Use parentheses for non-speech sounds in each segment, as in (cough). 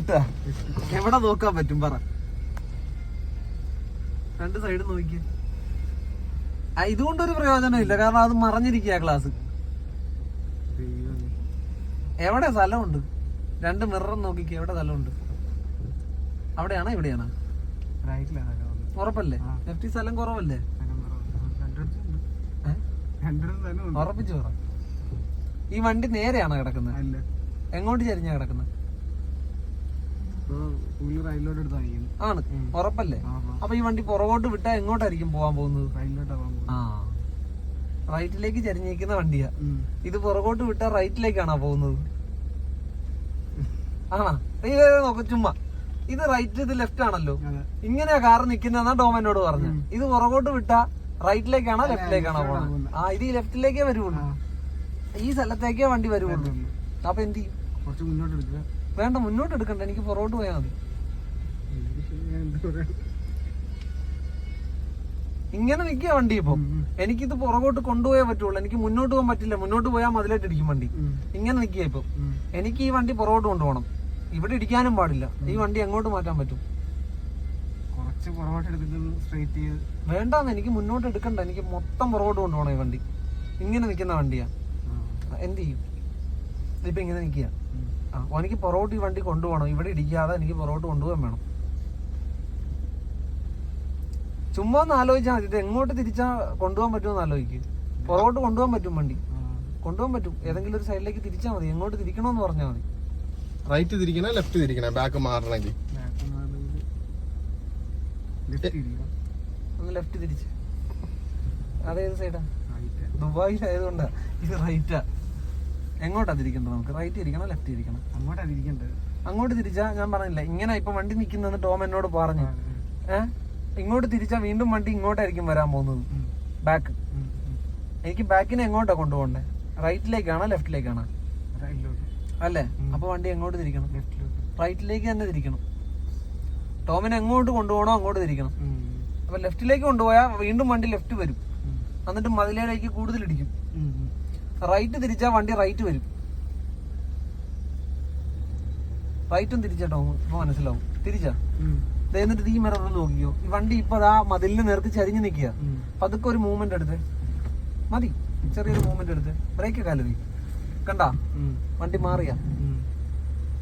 ഇട്ടാ. എവിടെ നോക്കാൻ പറ്റും? പറ. രണ്ട് സൈഡ് നോക്കി ആ ഇതുകൊണ്ടൊരു പ്രയോജനം ഇല്ല കാരണം അത് മറഞ്ഞിരിക്കുക ക്ലാസ് എവിടെ സ്ഥലമുണ്ട്? രണ്ട് മിററും നോക്കിക്ക്. എവിടെ സ്ഥലമുണ്ട്? അവിടെയാണോ ഇവിടെയാണോ? ഉറപ്പല്ലേ. ലെഫ്റ്റ് സ്ഥലം കുറവല്ലേ? ഉറപ്പിച്ചു പറ. ഈ വണ്ടി നേരെയാണോ കിടക്കുന്നത്? എങ്ങോട്ട് ചരിഞ്ഞാ കിടക്കുന്നത് ആണ്. ഉറപ്പല്ലേ. അപ്പൊ ഈ വണ്ടി പുറകോട്ട് വിട്ടാ എങ്ങോട്ടായിരിക്കും പോവാൻ പോകുന്നത്? ആ. റൈറ്റിലേക്ക് ചരിഞ്ഞിരിക്കുന്ന വണ്ടിയാ. ഇത് പുറകോട്ട് വിട്ടാ റൈറ്റിലേക്കാണോ പോകുന്നത്? (laughs) ആണാ? ഈ നോക്ക ചുമ്മാ. ഇത് റൈറ്റ് ഇത് ലെഫ്റ്റ് ആണല്ലോ. ഇങ്ങനെയാ കാർ നിക്കുന്നതെന്നാ ഡോമനോട് പറഞ്ഞു. ഇത് പുറകോട്ട് വിട്ടാ റൈറ്റിലേക്കാണോ ലെഫ്റ്റിലേക്കാണോ പോകുന്നത്. ആ ഇത് ഈ ലെഫ്റ്റിലേക്കേ വരുവുള്ളൂ. ഈ സ്ഥലത്തേക്കേ വണ്ടി വരുള്ളൂ. അപ്പൊ എന്ത് ചെയ്യും? കുറച്ച് മുന്നോട്ട് എടുക്കുക വേണ്ട മുന്നോട്ട് എടുക്കണ്ട. എനിക്ക് പുറകോട്ട് പോയാൽ മതി. ഇങ്ങനെ നിൽക്കുക വണ്ടി ഇപ്പൊ. എനിക്കിത് പുറകോട്ട് കൊണ്ടുപോയേ പറ്റുള്ളൂ. എനിക്ക് മുന്നോട്ട് പോകാൻ പറ്റില്ല. മുന്നോട്ട് പോയാൽ മതിലായിട്ട് ഇടിക്കും വണ്ടി. ഇങ്ങനെ നിൽക്കുക ഇപ്പൊ. എനിക്ക് ഈ വണ്ടി പുറകോട്ട് കൊണ്ടുപോകണം. ഇവിടെ ഇടിക്കാനും പാടില്ല. ഈ വണ്ടി എങ്ങോട്ട് മാറ്റാൻ പറ്റും. കുറച്ച് പുറകോട്ട് എടുത്തിട്ട് സ്ട്രൈറ്റ് ചെയ്ത്. വേണ്ടാന്ന്. എനിക്ക് മുന്നോട്ട് എടുക്കണ്ട. എനിക്ക് മൊത്തം പുറകോട്ട് കൊണ്ടുപോകണം ഈ വണ്ടി. ഇങ്ങനെ നിൽക്കുന്ന വണ്ടിയാ. എന്ത് ചെയ്യും? ഇതിപ്പോ ഇങ്ങനെ നിൽക്കുക ആ എനിക്ക് പുറകോട്ട് ഈ വണ്ടി കൊണ്ടുപോകണം. ഇവിടെ ഇടിക്കാതെ എനിക്ക് പുറകോട്ട് കൊണ്ടുപോകാൻ വേണം. ചുമ്മാ ഒന്ന് ആലോചിച്ചാൽ മതി. ഇത് എങ്ങോട്ട് തിരിച്ചാ കൊണ്ടുപോകാൻ പറ്റുമെന്ന് ആലോചിക്കും. പുറകോട്ട് കൊണ്ടുപോകാൻ പറ്റും വണ്ടി. കൊണ്ടുപോകാൻ പറ്റും. ഏതെങ്കിലും ഒരു സൈഡിലേക്ക് തിരിച്ചാൽ മതി. എങ്ങോട്ട് തിരിക്കണമെന്ന് പറഞ്ഞാൽ മതി. റൈറ്റ് തിരിക്കണ ലെഫ്റ്റ് തിരിക്കണ ബാക്ക് മാറണമെങ്കിൽ. ഒന്ന്. ലെഫ്റ്റ് തിരിച്ച്. അതേത് സൈഡാ ദുബായിൽ ദുബായിലായതുകൊണ്ടാ. ഇത് റൈറ്റാ എങ്ങോട്ടാ തിരിക്കേണ്ടത് നമുക്ക്? റൈറ്റ് തിരിക്കണം ലെഫ്റ്റ് തിരിക്കണം അങ്ങോട്ടാ തിരിക്കേണ്ടത് അങ്ങോട്ട് തിരിച്ചാ ഞാൻ പറഞ്ഞില്ല ഇങ്ങനെ ഇപ്പൊ വണ്ടി നിൽക്കുന്നെന്ന് ടോം എന്നോട് പറഞ്ഞു. ഏഹ് ഇങ്ങോട്ട് തിരിച്ചാ വീണ്ടും വണ്ടി ഇങ്ങോട്ടായിരിക്കും വരാൻ പോകുന്നത്. ബാക്ക്. എനിക്ക് ബാക്കിനെ എങ്ങോട്ടാ കൊണ്ടുപോകണ്ടേ? റൈറ്റിലേക്കാണോ ലെഫ്റ്റിലേക്കാണോ അല്ലേ. അപ്പൊ വണ്ടി എങ്ങോട്ട് തിരിക്കണം? റൈറ്റിലേക്ക് തന്നെ തിരിക്കണം. ടോമിനെ എങ്ങോട്ട് കൊണ്ടുപോകണോ അങ്ങോട്ട് തിരിക്കണം. അപ്പൊ ലെഫ്റ്റിലേക്ക് കൊണ്ടുപോയാൽ വീണ്ടും വണ്ടി ലെഫ്റ്റ് വരും. എന്നിട്ട് മതിലേടേക്ക് കൂടുതൽ ഇടിക്കും. റൈറ്റ് തിരിച്ചാ വണ്ടി റൈറ്റ് വരും. റൈറ്റും തിരിച്ചാട്ടോ ഇപ്പൊ മനസ്സിലാവും. തിരിച്ചാ? എന്നിട്ട് ഈ മിററിൽ നോക്കിയോ ഈ വണ്ടി ഇപ്പൊ ആ മതിലിന് നേർക്ക് ചരിഞ്ഞു നിൽക്കുക. പതുക്കെ ഒരു മൂവ്മെന്റ് എടുത്ത്. മതി. ചെറിയൊരു മൂവ്മെന്റ് എടുത്ത്. ബ്രേക്ക് കാലി കണ്ടാ. വണ്ടി മാറിയ.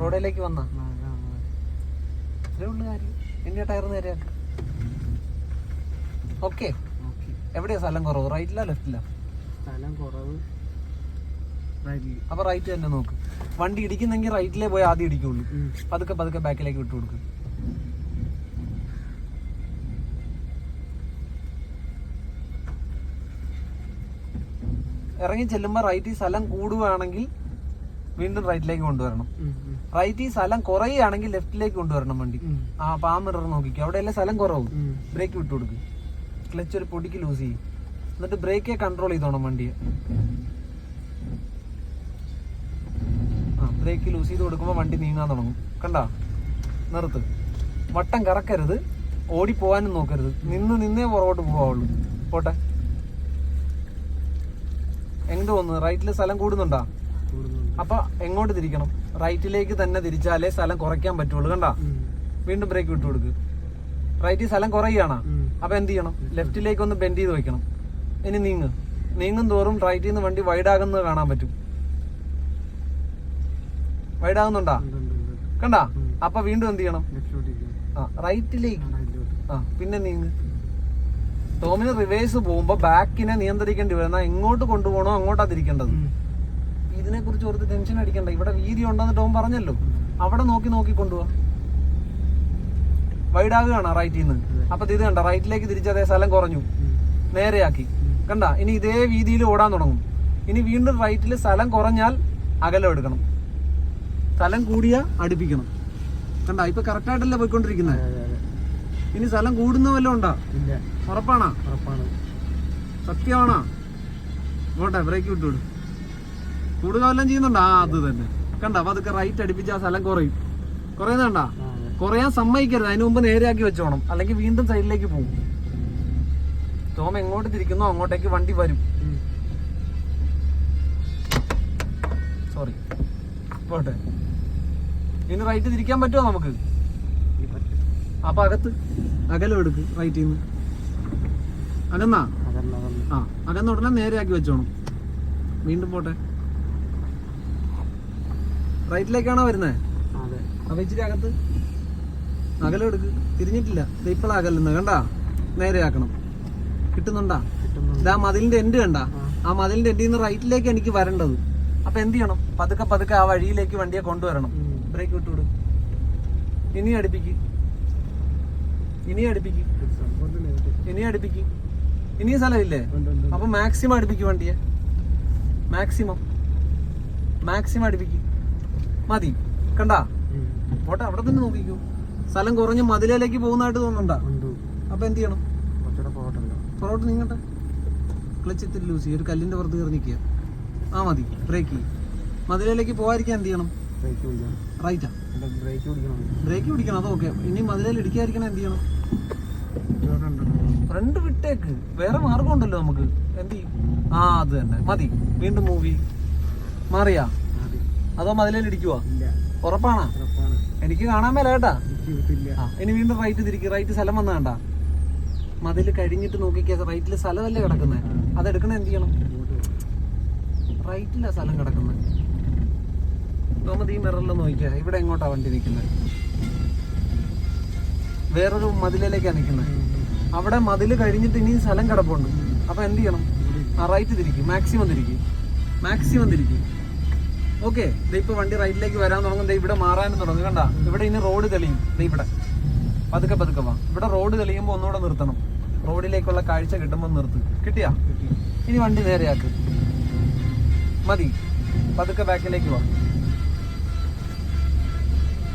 റോഡിലേക്ക് വന്ന. ഉള്ളു കാര്യം. ടയർ നേരെയാക്ക ഓക്കെ. എവിടെയാ സ്ഥലം കുറവ്? റൈറ്റിലാ ലെഫ്റ്റിലാ സ്ഥലം കുറവ്. അപ്പൊ റൈറ്റ് തന്നെ നോക്ക്. വണ്ടി ഇടിക്കുന്നെങ്കിൽ റൈറ്റിലേ പോയി ആദ്യം ഇടിക്കുള്ളൂ. പതുക്കെ പതുക്കെ ബാക്കിലേക്ക് വിട്ടു കൊടുക്കും. ഇറങ്ങി ചെല്ലുമ്പോൾ ഈ സ്ഥലം കൂടുവാണെങ്കിൽ വീണ്ടും റൈറ്റിലേക്ക് കൊണ്ടുവരണം. റൈറ്റ് ഈ സ്ഥലം കുറയുകയാണെങ്കിൽ ലെഫ്റ്റിലേക്ക് കൊണ്ടുവരണം വണ്ടി. ആ പാ മിറർ നോക്കിക്കോ. എല്ലാം സ്ഥലം കുറവും. ബ്രേക്ക് വിട്ടു കൊടുക്കും. ക്ലച്ച് ഒരു പൊടിക്ക് ലൂസ് ചെയ്യും. എന്നിട്ട് ബ്രേക്കേ കൺട്രോൾ ചെയ്തോണം വണ്ടിയെ ആ ബ്രേക്ക് ലൂസ് ചെയ്ത് കൊടുക്കുമ്പോൾ വണ്ടി നീങ്ങാൻ തുടങ്ങും. കണ്ട? നിർത്ത്. വട്ടം കറക്കരുത്. ഓടി പോകാനും നോക്കരുത്. നിന്ന് നിന്നേ പുറകോട്ട് പോവാള്ളൂ പോട്ടെ. എന്ത് വന്ന് റൈറ്റിൽ സ്ഥലം കൂടുന്നുണ്ടാ. അപ്പൊ എങ്ങോട്ട് തിരിക്കണം? റൈറ്റിലേക്ക് തന്നെ തിരിച്ചാലേ സ്ഥലം കുറയ്ക്കാൻ പറ്റുള്ളൂ. കണ്ടാ? വീണ്ടും ബ്രേക്ക് വിട്ടു കൊടുക്ക്. റൈറ്റിൽ സ്ഥലം കുറയുകയാണ്. അപ്പൊ എന്ത് ചെയ്യണം? ലെഫ്റ്റിലേക്ക് ഒന്ന് ബെൻഡ് ചെയ്ത് വെക്കണം. ഇനി നീങ്ങ്. നീങ്ങും തോറും റൈറ്റിൽ നിന്ന് വണ്ടി വൈഡാകുന്നത് കാണാൻ പറ്റും. വൈഡാകുന്നുണ്ടാ? ആകുന്നുണ്ടാ കണ്ട? അപ്പൊ വീണ്ടും എന്ത് ചെയ്യണം? ആ റൈറ്റിലേക്ക് ആ, പിന്നെ നീങ്ങ് ടോമിന് റിവേഴ്സ് പോകുമ്പോ ബാക്കിനെ നിയന്ത്രിക്കേണ്ടി വരുന്ന എങ്ങോട്ട് കൊണ്ടുപോകണോ അങ്ങോട്ടാ തിരിക്കേണ്ടത്. ഇതിനെ കുറിച്ച് ഓർത്ത് ടെൻഷൻ അടിക്കണ്ട. ഇവിടെ വീതി ഉണ്ടെന്ന് ടോം പറഞ്ഞല്ലോ. അവിടെ നോക്കി നോക്കി കൊണ്ടുപോവാ. വൈഡ് ആകുകയാണ് റൈറ്റിൽ നിന്ന് അപ്പൊ ഇത് കണ്ട? റൈറ്റിലേക്ക് തിരിച്ചതേ സ്ഥലം കുറഞ്ഞു. നേരെയാക്കി. കണ്ട? ഇനി ഇതേ വീതിയിൽ ഓടാൻ തുടങ്ങും. ഇനി വീണ്ടും റൈറ്റിൽ സ്ഥലം കുറഞ്ഞാൽ അകലം എടുക്കണം. സ്ഥലം കൂടിയ അടുപ്പിക്കണം. കണ്ട ഇപ്പൊ കറക്റ്റ് ആയിട്ടല്ലേ പോയിക്കൊണ്ടിരിക്കുന്നത്. ഇനി സ്ഥലം കൂടുന്ന വല്ലതും ഉണ്ടാ? ഉറപ്പാണാ? ഉറപ്പാണ്. സത്യമാണാ? പോട്ടെ ബ്രേക്ക് വിട്ടുവിടും കൂടുക വല്ലതും ചെയ്യുന്നുണ്ടോ? ആ അത് തന്നെ. കണ്ട അപ്പൊ അതൊക്കെ റൈറ്റ് അടുപ്പിച്ച് ആ സ്ഥലം കുറയും. കുറയുന്നുണ്ടാ. കുറയാൻ സമ്മതിക്കരുത്. അതിന് മുമ്പ് നേരെയാക്കി വെച്ചോണം. അല്ലെങ്കിൽ വീണ്ടും സൈഡിലേക്ക് പോകും. ടോം എങ്ങോട്ട് തിരിക്കുന്നോ അങ്ങോട്ടേക്ക് വണ്ടി വരും. സോറി പോട്ടെ. ഇനി റൈറ്റ് തിരിക്കാൻ പറ്റുമോ നമുക്ക്? അപ്പൊ അകത്ത് അകലം എടുക്ക് റൈറ്റിൽ നിന്ന് അകന്നാ? ആ അകന്ന ഉടനെ നേരെയാക്കി വെച്ചോണം. വീണ്ടും പോട്ടെ. റൈറ്റിലേക്കാണോ വരുന്നത് അപ്പൊ ഇച്ചിരി അകത്ത് അകലം എടുക്ക്. തിരിഞ്ഞിട്ടില്ല. ഇപ്പളാ അകലുന്നത് കണ്ടാ? നേരെയാക്കണം കിട്ടുന്നുണ്ടാ? കിട്ടുന്നു ഇതാ മതിലിന്റെ എൻഡ് കണ്ട? ആ. മതിലിന്റെ എൻഡിൽ നിന്ന് റൈറ്റിലേക്ക് എനിക്ക് വരേണ്ടത്. അപ്പൊ എന്ത് ചെയ്യണം? പതുക്കെ പതുക്കെ ആ വഴിയിലേക്ക് വണ്ടിയെ കൊണ്ടുവരണം. ബ്രേക്ക് വിട്ടുവിടും ഇനി അടുപ്പിക്ക്. ഇനി അടുപ്പിക്ക്. ഇനി അടുപ്പിക്ക്. ഇനി സ്ഥലമില്ലേ? അപ്പൊ മാക്സിമം അടുപ്പിക്ക് വണ്ടിയെ. മാക്സിമം മാക്സിമം അടുപ്പിക്ക്. മതി. കണ്ടാ? പോട്ടെ അവിടെ തന്നെ നോക്കിക്കൂ. സ്ഥലം കുറഞ്ഞ് മതിലേക്ക് പോകുന്നതായിട്ട് തോന്നുന്നുണ്ടോ? അപ്പൊ എന്ത് ചെയ്യണം? പൊറോട്ട് പുറകോട്ട് നീങ്ങട്ടെ. ക്ലച്ച് ഇത്തിരി ലൂസ് ചെയ്യും ഒരു കല്ലിന്റെ പുറത്ത് കയറി നിൽക്കുക ആ മതി ബ്രേക്ക് ചെയ്യും. മതിലേക്ക് പോകാതിരിക്കാൻ എന്ത് ചെയ്യണം? റൈറ്റാ ബ്രേക്ക് പിടിക്കണം ബ്രേക്ക് പിടിക്കണം അത് ഓക്കെ ഇനി മതിലേൽ ഇടിക്കാതിരിക്കണം എന്ത് ചെയ്യണം? ഫ്രണ്ട് വിട്ടേക്ക്. വേറെ മാർഗം ഉണ്ടല്ലോ നമുക്ക്. എന്ത് ചെയ്യും? ആ അത് തന്നെ. മതി. വീണ്ടും മൂവി മാറിയാ? അതോ മതിലേൽ ഇടിക്കുവാ? ഉറപ്പാണാ? എനിക്ക് കാണാൻ മേല കേട്ടാ. ഇനി വീണ്ടും റൈറ്റ് തിരിക്കും. റൈറ്റ് സ്ഥലം വന്ന കണ്ടാ. മതിൽ കഴിഞ്ഞിട്ട് നോക്കിക്കാ. റൈറ്റിൽ സ്ഥലമല്ലേ കിടക്കുന്നത് അതെടുക്കണ എന്ത് ചെയ്യണം. റൈറ്റിലാ സ്ഥലം കിടക്കുന്നത് തോമത് ഈ മിററിൽ നോക്കിയാ ഇവിടെ എങ്ങോട്ടാ വണ്ടി നിൽക്കുന്നത് വേറൊരു മതിലിലേക്കാണ് നിൽക്കുന്നത് അവിടെ മതിൽ കഴിഞ്ഞിട്ട് ഇനി സ്ഥലം കിടപ്പുണ്ട്. അപ്പൊ എന്ത് ചെയ്യണം? ആ റൈറ്റ് തിരിക്കും. മാക്സിമം തിരിക്കും. മാക്സിമം തിരിക്കും. ഓക്കെ ഇപ്പൊ വണ്ടി റൈറ്റിലേക്ക് വരാൻ തുടങ്ങും. ഇവിടെ മാറാനും തുടങ്ങും. കണ്ട? ഇവിടെ ഇനി റോഡ് തെളിയും. ഇവിടെ. പതുക്കെ പതുക്കെ വാ. ഇവിടെ റോഡ് തെളിയുമ്പോൾ ഒന്നുകൂടെ നിർത്തണം. റോഡിലേക്കുള്ള കാഴ്ച കിട്ടുമ്പോൾ നിർത്ത്. കിട്ടിയാ? ഇനി വണ്ടി നേരെയാക്ക്. മതി. പതുക്കെ ബാക്കിലേക്ക് വാ.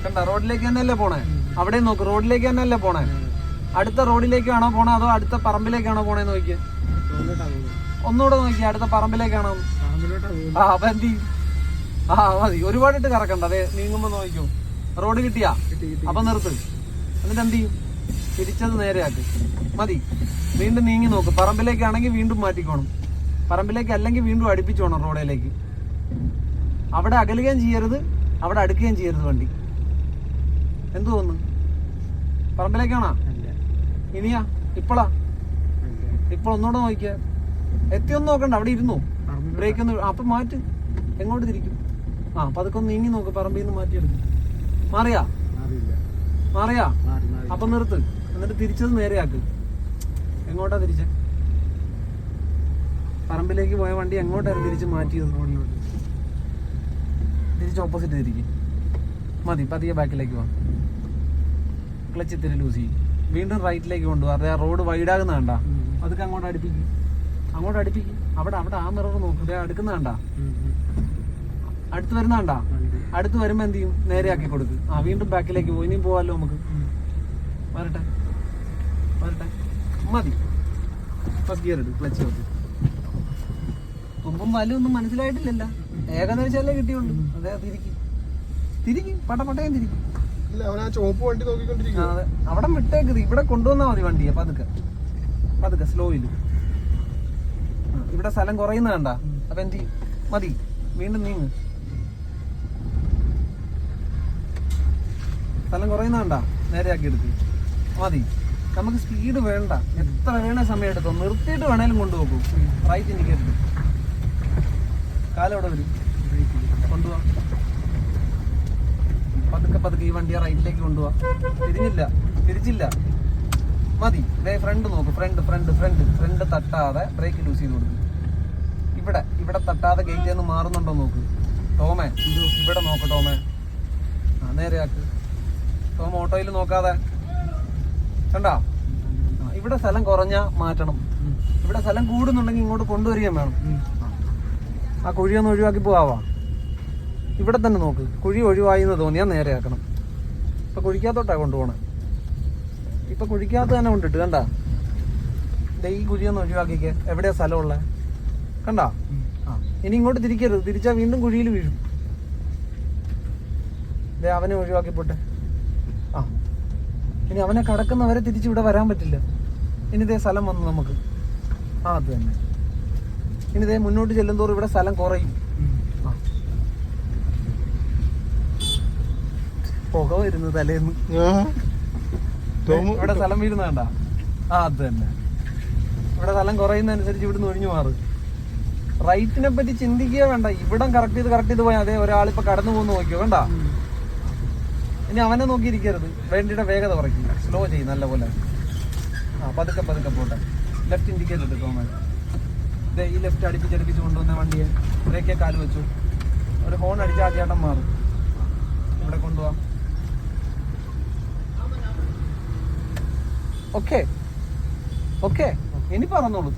കണ്ട റോഡിലേക്ക് തന്നെയല്ലേ പോണേ? അവിടെ നോക്ക് റോഡിലേക്ക് തന്നെയല്ലേ പോണേ? അടുത്ത റോഡിലേക്കാണോ പോണേ അതോ അടുത്ത പറമ്പിലേക്കാണോ പോണേ നോക്കിയേ? ഒന്നുകൂടെ നോക്കിയേ അടുത്ത പറമ്പിലേക്കാണോ? ആ അപ്പൊ എന്ത് ആ മതി. ഒരുപാടിട്ട് കറക്കണ്ട. അതെ നീങ്ങുമ്പോ നോക്കിക്കോ. റോഡ് കിട്ടിയാ? കിട്ടി കിട്ടി. അപ്പൊ നിർത്ത്. എന്നിട്ട് എന്ത് ചെയ്യും? തിരിച്ചത് നേരെയാക്ക്. മതി. വീണ്ടും നീങ്ങി നോക്ക്. പറമ്പിലേക്കാണെങ്കിൽ വീണ്ടും മാറ്റിക്കോണം. പറമ്പിലേക്ക് അല്ലെങ്കിൽ വീണ്ടും അടുപ്പിച്ചോണം റോഡിലേക്ക്. അവിടെ അകലുകയും ചെയ്യരുത് അവിടെ അടുക്കുകയും ചെയ്യരുത് വണ്ടി. എന്തു തോന്നുന്നു? പറമ്പിലേക്കാണോ? ഇനിയാ? ഇപ്പളാ? ഇപ്പോഴൊന്നുകൂടെ ഇപ്പോൾ ഒന്നുകൂടെ നോക്കിയാ. എത്തിയൊന്നും നോക്കണ്ട അവിടെ ഇരുന്നു? ബ്രേക്ക് ഒന്ന് അപ്പൊ മാറ്റ്. എങ്ങോട്ട് തിരിക്കും? ആ പതുക്കെ ഒന്ന് നീങ്ങി നോക്ക് പറമ്പിൽ നിന്ന് മാറ്റിയെടുക്കും. മാറിയാ? മാറിയാ? മാറി മാറി. അപ്പൊ നിർത്ത്. എന്നിട്ട് തിരിച്ചത് നേരെയാക്ക്. എങ്ങോട്ടാ തിരിച്ചേ? പറമ്പിലേക്ക് പോയ വണ്ടി എങ്ങോട്ടായിരുന്നു തിരിച്ച് മാറ്റിയത്? റോഡിലോട്ട് തിരിച്ച് ഓപ്പോസിറ്റ് തിരിക്കും മതി പതിയെ ബാക്കിലേക്ക് വാ. ക്ലച്ച് ഇത്തിരി ലൂസ് ചെയ്യും. വീണ്ടും റൈറ്റിലേക്ക് കൊണ്ടുപോകും. അതെ റോഡ് വൈഡാകുന്ന കണ്ട. അതൊക്കെ അങ്ങോട്ട് അടുപ്പിക്കും. അങ്ങോട്ട് അടുപ്പിക്കും. അവിടെ അവിടെ ആ മിറർ നോക്കും. അതെ അടുക്കുന്ന കണ്ട. അടുത്ത് വരുന്ന കണ്ട? അടുത്ത് വരുമ്പോ എന്ത് ചെയ്യും? നേരെ ആക്കി കൊടുക്കും. ആ വീണ്ടും ബാക്കിലേക്ക് പോയി ഇനിയും പോവാല്ലോ നമുക്ക്? വരട്ടെ. വരട്ടെ. മതി. ഫസ്റ്റ് ഗിയർ എടുക്കും ക്ലച്ച് നോക്കി തുമ്പും വലും ഒന്നും മനസ്സിലായിട്ടില്ലല്ല. ഏകദേശമല്ലേ കിട്ടിയുള്ളൂ. അതെ തിരിക്കും. തിരിക്കും. പട്ടപ്പട്ടയും തിരിക്കും. അവിടെ വിട്ടേക്ക് ഇവിടെ കൊണ്ടുവന്നാ മതി വണ്ടിയെ പതുക്കെ. പതുക്കെ സ്ലോയിൽ ഇവിടെ സ്ഥലം കുറയുന്ന കണ്ട? അപ്പൊ എന്ത്? മതി. വീണ്ടും നീങ്ങ്. സ്ഥലം കുറയുന്ന കണ്ട? നേരെയാക്കി എടുത്ത് മതി. നമുക്ക് സ്പീഡ് വേണ്ട. എത്ര വേണേ സമയം എടുത്തോ. നിർത്തിയിട്ട് വേണേലും കൊണ്ടുപോകും റൈറ്റ് ഇൻഡിക്കേറ്റർ കാലം എവിടെ വരും? കൊണ്ടുപോവാ. പതുക്കെ ഈ വണ്ടിയെ റൈറ്റിലേക്ക് കൊണ്ടുപോവാ തിരിഞ്ഞില്ല തിരിച്ചില്ല മതി ദേ ഫ്രണ്ട് നോക്ക് ഫ്രണ്ട് ഫ്രണ്ട് ഫ്രണ്ട് ഫ്രണ്ട് തട്ടാതെ ബ്രേക്ക് ലൂസ് ചെയ്ത് കൊടുക്കും ഇവിടെ ഇവിടെ തട്ടാതെ ഗേറ്റിൽ നിന്ന് മാറുന്നുണ്ടോ നോക്ക് ടോമേ ഇവിടെ നോക്ക് ടോമേ ആ നേരെയാക്ക് ടോം ഓട്ടോയിൽ നോക്കാതെ കണ്ടാ ഇവിടെ സ്ഥലം കുറഞ്ഞ മാറ്റണം ഇവിടെ സ്ഥലം കൂടുന്നുണ്ടെങ്കിൽ ഇങ്ങോട്ട് കൊണ്ടുവരികയും വേണം ആ കുഴിയൊന്ന് ഒഴിവാക്കി പോവാ ഇവിടെ തന്നെ നോക്ക്. കുഴി ഒഴിവായി എന്ന് തോന്നിയാൽ നേരെയാക്കണം ഇപ്പൊ കുഴിക്കാത്തോട്ടാ കൊണ്ടുപോണേ. ഇപ്പൊ കുഴിക്കാത്ത തന്നെ കൊണ്ടിട്ട് കണ്ടാ? ഈ കുഴിയൊന്ന് ഒഴിവാക്കിക്ക്. എവിടെയാ സ്ഥലമുള്ളത് കണ്ടാ? ആ. ഇനി ഇങ്ങോട്ട് തിരിക്കരുത്. തിരിച്ചാ വീണ്ടും കുഴിയിൽ വീഴും. ദേ അവനെ ഒഴിവാക്കി പോട്ടെ. ആ. ഇനി അവനെ കടക്കുന്നവരെ തിരിച്ച് ഇവിടെ വരാൻ പറ്റില്ല. ഇനി ദേ സ്ഥലം വന്നു നമുക്ക്. ആ അത് തന്നെ. ഇനി ദേ മുന്നോട്ട് ചെല്ലുന്തോറും ഇവിടെ സ്ഥലം കുറയും ആ പുക വരുന്നു തലേന്ന് ഇവിടെ സ്ഥലം വീഴുന്ന കണ്ട ആ അത് തന്നെ. ഇവിടെ സ്ഥലം കുറയുന്നതനുസരിച്ച് ഇവിടുന്ന് ഒഴിഞ്ഞു മാറും. റൈറ്റിനെ പറ്റി ചിന്തിക്കുക വേണ്ട. ഇവിടം കറക്റ്റ് ചെയ്ത് കറക്റ്റ് ചെയ്ത് പോയാൽ അതെ ഒരാളിപ്പോ കടന്നു പോകുന്ന നോക്കിയോ വേണ്ട. ഇനി അവനെ നോക്കിയിരിക്കരുത്. വേണ്ടിയുടെ വേഗത കുറയ്ക്കും. സ്ലോ ചെയ്യും നല്ല പോലെ. ആ പതുക്കെ പതുക്കെ പോട്ടെ. ലെഫ്റ്റ് ഇൻഡിക്കേറ്റർ എടുത്തോ ഇതേ ഈ ലെഫ്റ്റ് അടുപ്പിച്ചടുപ്പിച്ച് കൊണ്ടുവന്ന വണ്ടിയെ ബ്രേക്കേ കാൽ വെച്ചു. ഒരു ഹോൺ അടിച്ച ആ ചേട്ടൻ മാറും. ഇവിടെ കൊണ്ടുപോവാം. ഓക്കെ. ഓക്കെ. ഇനി പറഞ്ഞോളൂ.